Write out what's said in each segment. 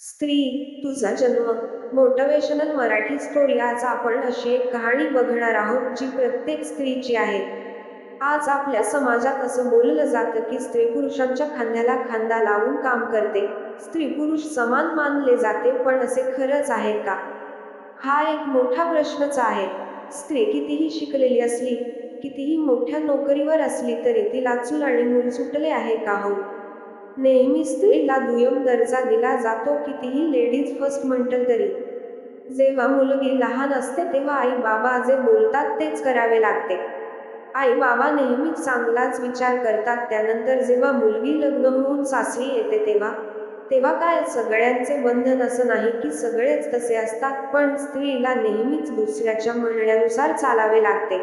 स्त्री तुझा जन्म. मोटिवेशनल मराठी स्टोरी आज आपण अशी एक कहाणी बघणार आहोत जी प्रत्येक स्त्रीची आहे. आज आपल्या समाजात असं बोललं जातं की स्त्री पुरुषांच्या खांद्याला खांदा लावून काम करते. स्त्री पुरुष समान मानले जाते पण असे खरंच आहे का? हा एक मोठा प्रश्नच आहे. स्त्री कितीही शिकलेली असली कितीही मोठ्या नोकरीवर असली तरी तिला चूल आणि मूल सुटले आहे का हो? नेहमी स्त्रीला दुय्यम दर्जा दिला जातो कितीही लेडीज फर्स्ट म्हटलं तरी. जेव्हा मुलगी लहान असते तेव्हा आई बाबा जे बोलतात तेच करावे लागते. आई बाबा नेहमीच चांगलाच विचार करतात. त्यानंतर जेव्हा मुलगी लग्न होऊन सासरी येते तेव्हा तेव्हा काय सगळ्यांचे बंधन असं नाही की सगळेच तसे असतात पण स्त्रीला नेहमीच दुसऱ्याच्या म्हणण्यानुसार चालावे लागते.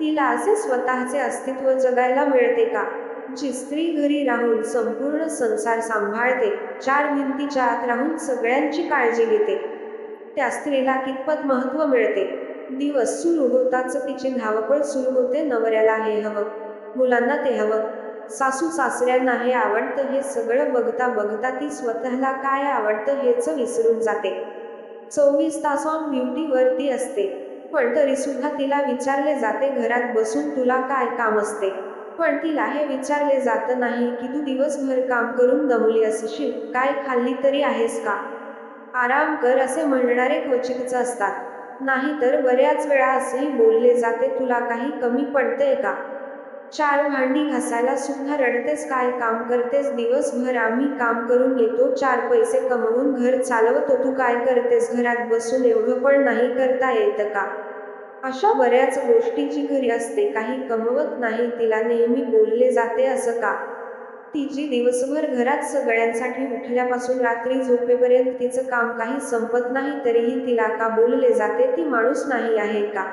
तिला असे स्वतःचे अस्तित्व जगायला मिळते का? जी स्त्री घरी राहून संपूर्ण संसार सांभाळते चार भिंतीच्या आत राहून सगळ्यांची काळजी घेते. त्या स्त्रीला कितपत महत्त्व मिळते? दिवस सुरू होताच तिची धावपळ सुरू होते नवऱ्याला हे हवं मुलांना ते हवं. सासू सासऱ्यांना हे आवडतं हे सगळं बघता बघता ती स्वतःला काय आवडतं हेच विसरून जाते. चोवीस तास ऑन ड्युटीवरती असते. पण तरी सुद्धा तिला विचारले जाते घरात बसून तुला काय काम असते. पण तिला हे विचारले जात नाही की तू दिवसभर काम करून दमली असशील काय खाल्ली तरी आहेस का? आराम कर असे म्हणणारे क्वचितच असतात. नाहीतर बऱ्याच वेळा असेही बोलले जाते तुला काही कमी पडतंय का? चार भांडी घासायला सुद्धा रडतेस काय काम करतेस? दिवसभर आम्ही काम करून येतो चार पैसे कमवून घर चालवतो तू काय करतेस? घरात बसून एवढं पण नाही करता येतं का? अशा बऱ्याच गोष्टीची घरी असते काही कमवत नाही तिला नेहमी बोलले जाते असं का? तिची दिवसभर घरात सगळ्यांसाठी उठल्यापासून रात्री झोपेपर्यंत तिचं काम काही संपत नाही तरीही तिला का बोलले जाते? ती माणूस नाही आहे का?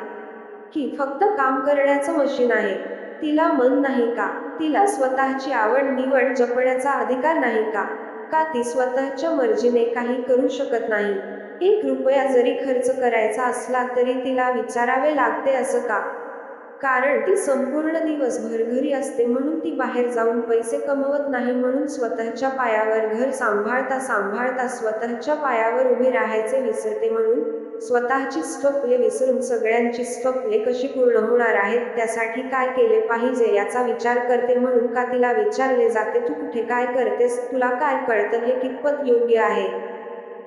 की फक्त काम करण्याचं मशीन आहे. तिला मन नाही का? तिला स्वतःची आवड निवड जपण्याचा अधिकार नाही का? का ती स्वतःच्या मर्जीने काही करू शकत नाही? एक रुपया जरी खर्च करायचा असला तरी तिला विचारावे लागते असं का? कारण ती संपूर्ण दिवसभर घरी असते म्हणून ती बाहेर जाऊन पैसे कमवत नाही म्हणून स्वतःच्या पायावर घर सांभाळता सांभाळता स्वतःच्या पायावर उभे राहायचे विसरते म्हणून स्वतःची स्वप्ने विसरून सगळ्यांची स्वप्ने कशी पूर्ण होणार आहेत? त्यासाठी काय केले पाहिजे याचा विचार करते म्हणून का तिला विचारले जाते? तू कुठे काय करतेस? तुला काय कळतं? हे कितपत योग्य आहे?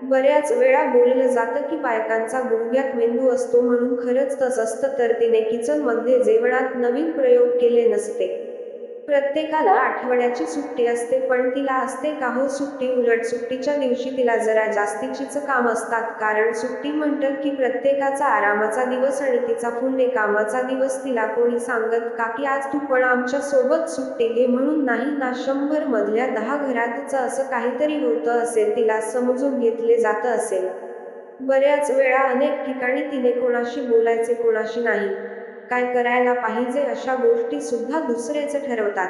बऱ्याच वेळा बोललं जातं की बायकांचा गुडघ्यात मेंदू असतो म्हणून खरंच तस असतं तर तिने किचनमध्ये जेवणात नवीन प्रयोग केले नसते. प्रत्येकाला आठवड्याची सुट्टी असते पण तिला असते का हो सुट्टी. उलट सुट्टीच्या दिवशी तिला जरा जास्तीचीच काम असतात. कारण सुट्टी म्हणतात की प्रत्येकाचा आरामाचा दिवस आणि तिचा पुणे कामाचा दिवस तिला कोणी सांगत का की आज तू पण आमच्यासोबत सुट्टी घे म्हणून नाही ना शंभर मधल्या दहा घरातच असं काहीतरी होतं असेल तिला समजून घेतले जातं असेल. बऱ्याच वेळा अनेक ठिकाणी तिने कोणाशी बोलायचे कोणाशी नाही. काय करायला पाहिजे अशा गोष्टी सुद्धा दुसरेच ठरवतात.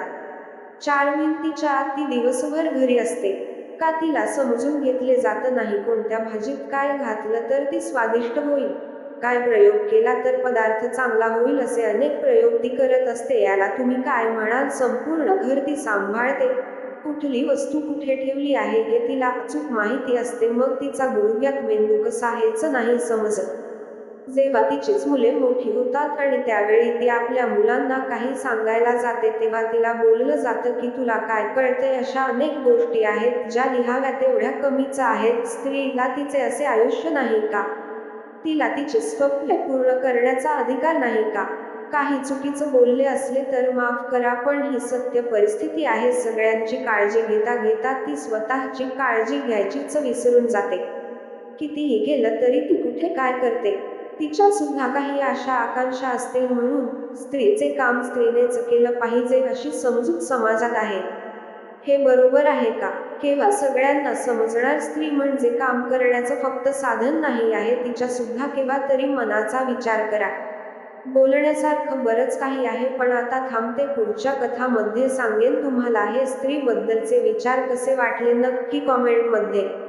चार भिंतीच्या आत ती दिवसभर घरी असते. का तिला समजून घेतले जात नाही कोणत्या भाजीत काय घातलं तर ती स्वादिष्ट होईल. काय प्रयोग केला तर पदार्थ चांगला होईल असे अनेक प्रयोग ती करत असते. याला तुम्ही काय म्हणाल संपूर्ण घर ती सांभाळते. कुठली वस्तू कुठे ठेवली आहे हे तिला अचूक माहिती असते. मग तिचा गुडघ्यात मेंदू कसा हेच नाही समजत. जेव्हा तिचीच मुले मोठी होतात आणि त्यावेळी ती आपल्या मुलांना काही सांगायला जाते तेव्हा तिला बोललं जातं की तुला काय कळतंय? अशा अनेक गोष्टी आहेत ज्या लिहाव्या तेवढ्या कमीच आहेत. स्त्रीला तिचे असे आयुष्य नाही का? तिला तिचे स्वप्न पूर्ण करण्याचा अधिकार नाही का? काही चुकीचं बोलले असले तर माफ करा पण ही सत्य परिस्थिती आहे. सगळ्यांची काळजी घेता घेता ती स्वतःची काळजी घ्यायचीच विसरून जाते. कितीही केलं तरी ती कुठे काय करते? तिच्या सुद्धा काही आशा आकांक्षा असतील म्हणून स्त्रीचे काम स्त्रीनेच केलं पाहिजे अशी समजूत समाजात आहे. हे बरोबर आहे का? केव्हा सगळ्यांना समजणार स्त्री म्हणजे काम करण्याचं फक्त साधन नाही आहे तिच्या सुद्धा केव्हा तरी मनाचा विचार करा. बोलण्यासारखं बरंच काही आहे पण आता थांबते पुढच्या कथामध्ये सांगेन तुम्हाला हे स्त्रीबद्दलचे विचार कसे वाटले नक्की कॉमेंटमध्ये.